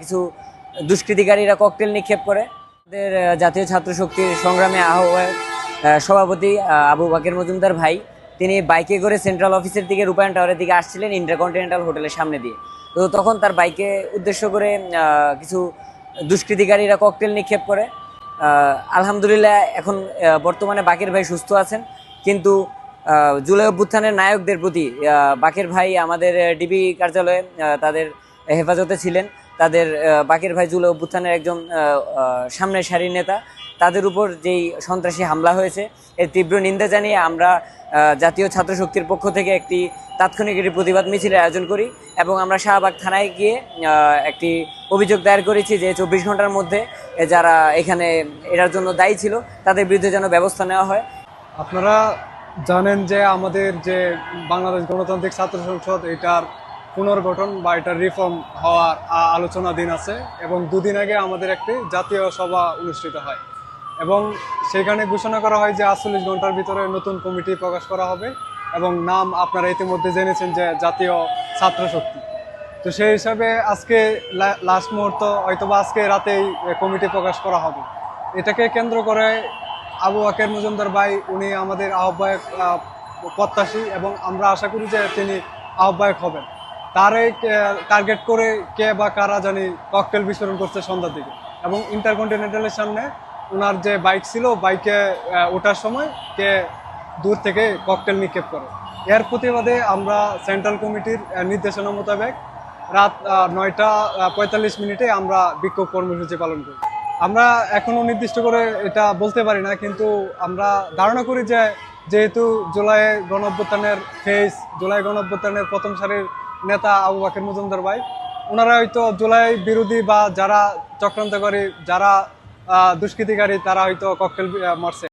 কিছু দুষ্কৃতিকারীরা ককটেল নিক্ষেপ করে। আমাদের জাতীয় ছাত্র শক্তির সংগ্রামে আহ্বায়ক আহ, সভাপতি আবু বাকের মজুমদার ভাই। তিনি বাইকে করে সেন্ট্রাল অফিসের দিকে রূপায়ণ টাওয়ারের দিকে আসছিলেন ইন্টারকন্টিনেন্টাল হোটেলের সামনে দিয়ে। তো তখন তার বাইকে উদ্দেশ্য করে কিছু দুষ্কৃতিকারীরা ককটেল নিক্ষেপ করে। আলহামদুলিল্লাহ এখন বর্তমানে বাকের ভাই সুস্থ আছেন। কিন্তু জুলাই অভ্যুত্থানের নায়কদের প্রতি বাকের ভাই আমাদের ডিবি কার্যালয়ে তাদের হেফাজতে ছিলেন। তাদের বাকের ভাই জুলাই অভ্যুত্থানের একজন সামনের সারির নেতা, তাদের উপর যেই সন্ত্রাসী হামলা হয়েছে, এর তীব্র নিন্দা জানিয়ে আমরা জাতীয় ছাত্র শক্তির পক্ষ থেকে একটি তাৎক্ষণিক একটি প্রতিবাদ মিছিলের আয়োজন করি এবং আমরা শাহবাগ থানায় গিয়ে একটি অভিযোগ দায়ের করেছি যে চব্বিশ ঘণ্টার মধ্যে যারা এখানে এটার জন্য দায়ী ছিল, তাদের বিরুদ্ধে যেন ব্যবস্থা নেওয়া হয়। আপনারা জানেন যে আমাদের যে বাংলাদেশ গণতান্ত্রিক ছাত্র সংসদ, এটার পুনর্গঠন বা এটার রিফর্ম হওয়ার আলোচনা দিন আছে এবং দুদিন আগে আমাদের একটি জাতীয় সভা অনুষ্ঠিত হয়। এবং সেখানে ঘোষণা করা হয় যে আটচল্লিশ ঘণ্টার ভিতরে নতুন কমিটি প্রকাশ করা হবে এবং নাম আপনারা ইতিমধ্যে জেনেছেন যে জাতীয় ছাত্র শক্তি। তো সেই হিসাবে আজকে লাস্ট মুহূর্ত হয়তোবা আজকে রাতেই কমিটি প্রকাশ করা হবে। এটাকে কেন্দ্র করে আবু আকের মজুমদার ভাই, উনি আমাদের আহ্বায়ক প্রত্যাশী এবং আমরা আশা করি যে তিনি আহ্বায়ক হবেন। তারই টার্গেট করে কে বা কারা জানি ককটেল বিস্ফোরণ করছে সন্ধ্যার দিকে। এবং ইন্টারকন্টিনেন্টালের সামনে ওনার যে বাইক ছিল বাইকে ওঠার সময় কে দূর থেকে ককটেল নিক্ষেপ করে। এর প্রতিবাদে আমরা সেন্ট্রাল কমিটির নির্দেশনা মোতাবেক রাত নয়টা পঁয়তাল্লিশ মিনিটে আমরা বিক্ষোভ কর্মসূচি পালন করি। আমরা এখনও নির্দিষ্ট করে এটা বলতে পারি না, কিন্তু আমরা ধারণা করি যে যেহেতু জুলাই গণঅভ্যুত্থানের ফেস জুলাই গণঅভ্যুত্থানের প্রথম সারির নেতা আবু বাকের মজুমদার ভাই। ওনারা হয়তো জুলাই বিরোধী বা যারা চক্রান্তকারী, যারা দুষ্কৃতিকারী, তারা হয়তো ককটেল মারছে।